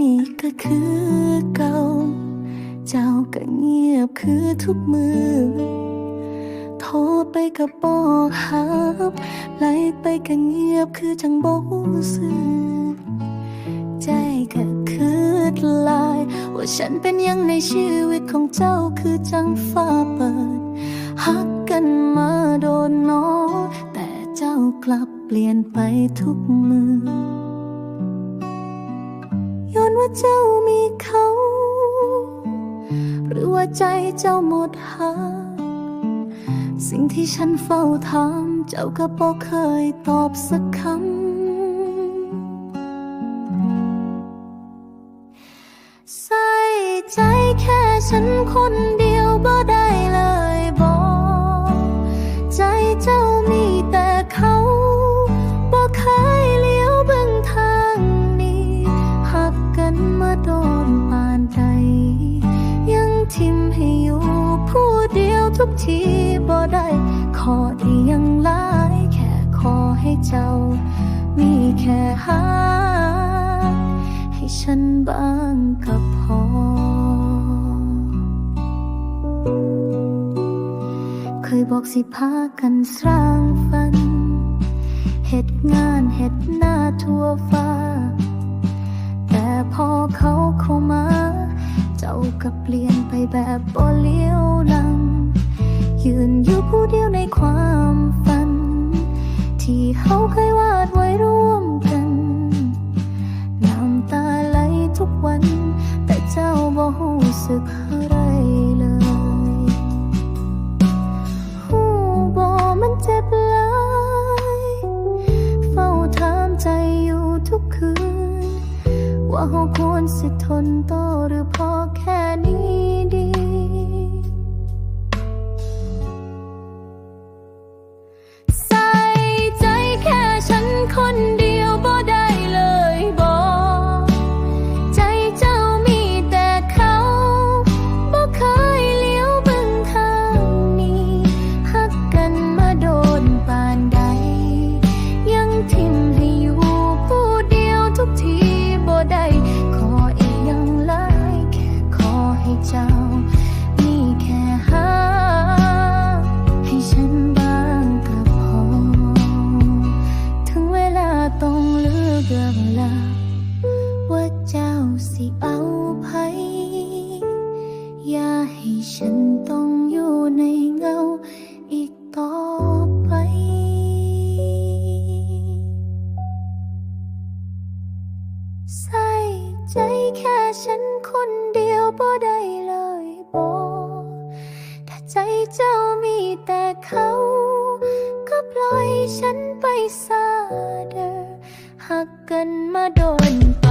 นี่ก็คือเก่า เจ้าก็เงียบคือทุกมือ โทรไปก็บอกหับไล่ไปก็เงียบคือจังบ่ซื้อใจก็คือลาย ว่าฉันเป็นยังในชีวิตของเจ้าคือจังฟ้าเปิดฮักกันมาโดนน้อแต่เจ้ากลับเปลี่ยนไปทุกมือ อนว่าเจ้ามีเขา หรือว่าใจเจ้าหมดหา สิ่งที่ฉันเฝ้าถามเจ้าก็บอเคยตอบสักคำ ใส่ใจแค่ฉันคนเดียว ทุกทีบ่ได้ ขออีหยังหลายแค่ขอให้เจ้า มีแค่หาให้ฉันบ้างก็พอ เคยบอกสิพากันสร้างฝันเหตุงานเหตุหน้าทั่วฟ้า แต่พอเขาเข้ามา เจ้าก็เปลี่ยนไปแบบบ่เลี้ยว ยืนอยู่ผู้เดียวในความฝัน ที่เขาเคยวาดไว้ร่วมกันน้ำตาไหลทุกวัน แต่เจ้าบ่รู้สึกอะไรเลยหูบ่มันเจ็บหลายเฝ้าถามใจอยู่ทุกคืน ว่าเราควรสิทนต่อหรือพอแค่นี้ เลือกเรื่องลาว่าเจ้าสิเอาไผอย่าให้ฉันต้องอยู่ในเงาอีกต่อไป ใส่ใจแค่ฉันคนเดียวบ่ได้เลยบอกถ้าใจเจ้ามีแต่เขา ก็ปล่อยฉันไปซาเด้อ หักกันมาโดน